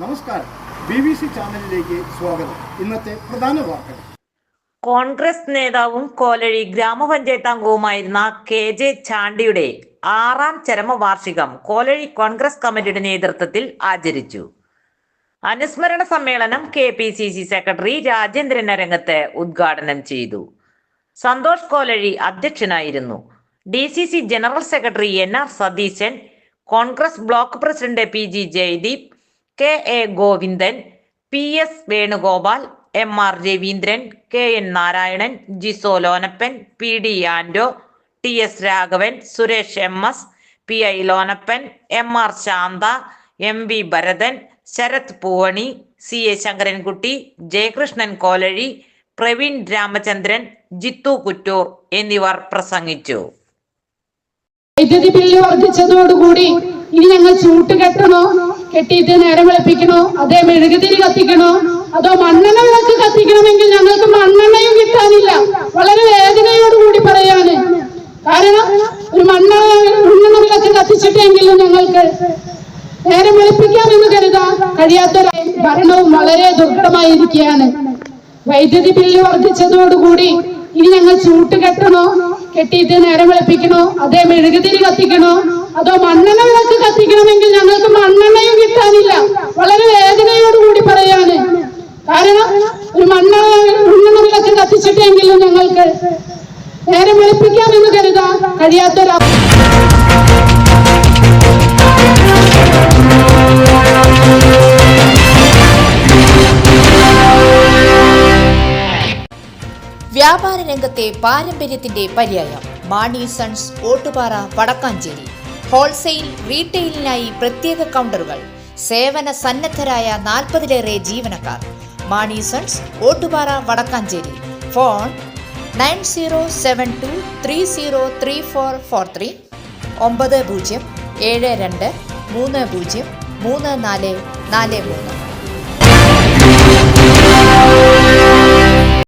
നമസ്കാരം. B B C ചാനലിലേക്ക് സ്വാഗതം. ഇന്നത്തെ പ്രധാന വാർത്തകൾ. കോൺഗ്രസ് നേതാവും കോലഴി ഗ്രാമപഞ്ചായത്ത് അംഗവുമായിരുന്ന കെ ജെ ചാണ്ടിയുടെ ആറാം ചരമവാർഷികം കോലഴി കോൺഗ്രസ് കമ്മിറ്റിയുടെ നേതൃത്വത്തിൽ ആചരിച്ചു. അനുസ്മരണ സമ്മേളനം K P C C secretary Rajendran Arangath ഉദ്ഘാടനം ചെയ്തു. സന്തോഷ് കോലഴി അധ്യക്ഷനായിരുന്നു. D C C general secretary N R Satheesan Congress block president P G Jayadeep K A Govindan P S Venugopal M R Raveendran K N Narayanan Jiso Lonappan P D Ando T S Raghavan Suresh M S P I Lonappan M R Shantha M V Bharathan Sarath Poovani C A Sankarankutty Jayakrishnan Kolazhi Praveen Ramachandran Jithu Kuttoor എന്നിവർ പ്രസംഗിച്ചു. വൈദ്യുതി bill വർദ്ധിച്ചതോടുകൂടി ഇനി ഞങ്ങൾ ചൂട്ട് കെട്ടണോ കെട്ടിയിട്ട് നേരം വിളപ്പിക്കണോ? അതേ മെഴുകുതിരി കത്തിക്കണോ? അതോ മണ്ണെണ്ണ വിളക്ക് കത്തിക്കണമെങ്കിൽ ഞങ്ങൾക്ക് മണ്ണെണ്ണയും കിട്ടാനില്ല. വളരെ വേദനയോടുകൂടി പറയാണ് കാരണം ഒരു മണ്ണെണ്ണ വിളക്ക് കത്തിച്ചിട്ടെങ്കിലും ഞങ്ങൾക്ക് നേരം വെളുപ്പിക്കാമെന്ന് കരുതാൻ കഴിയാത്ത ഭരണവും വളരെ ദുർഘടമായിരിക്കുകയാണ്. വൈദ്യുതി ബില്ല് വർദ്ധിച്ചതോടുകൂടി ഇനി ഞങ്ങൾ ചൂട്ട് കെട്ടണോ? കെട്ടിയിട്ട് നേരം വെളുപ്പിക്കണോ? അതേ മെഴുകുതിരി കത്തിക്കണോ? അതോ മണ്ണെണ്ണ വിളക്ക് കത്തിക്കണമെങ്കിൽ ഞങ്ങൾക്ക് മണ്ണെണ്ണയും കിട്ടാനില്ല വളരെ വേദനയോടുകൂടി പറയാണ് കാരണം ഒരു മണ്ണെണ്ണ മണ്ണെണ്ണ വിളക്ക് കത്തിച്ചിട്ടെങ്കിലും ഞങ്ങൾക്ക് നേരം വെളുപ്പിക്കാമെന്ന് കരുതാൻ കഴിയാത്തൊരു വ്യാപാര രംഗത്തെ പാരമ്പര്യത്തിന്റെ പര്യായം. മാണി സൺസ് ഓട്ടുപാറ വടക്കാഞ്ചേരി. ഹോൾസെയിൽ റീറ്റെയിലിനായി പ്രത്യേക കൗണ്ടറുകൾ. സേവന സന്നദ്ധരായ നാൽപ്പതിലേറെ ജീവനക്കാർ. Mani sons Ottupara Vadakkanchery. Phone nine zero seven two three zero three four four three ഒമ്പത് പൂജ്യം ഏഴ് രണ്ട് മൂന്ന് പൂജ്യം മൂന്ന് നാല് നാല് മൂന്ന്.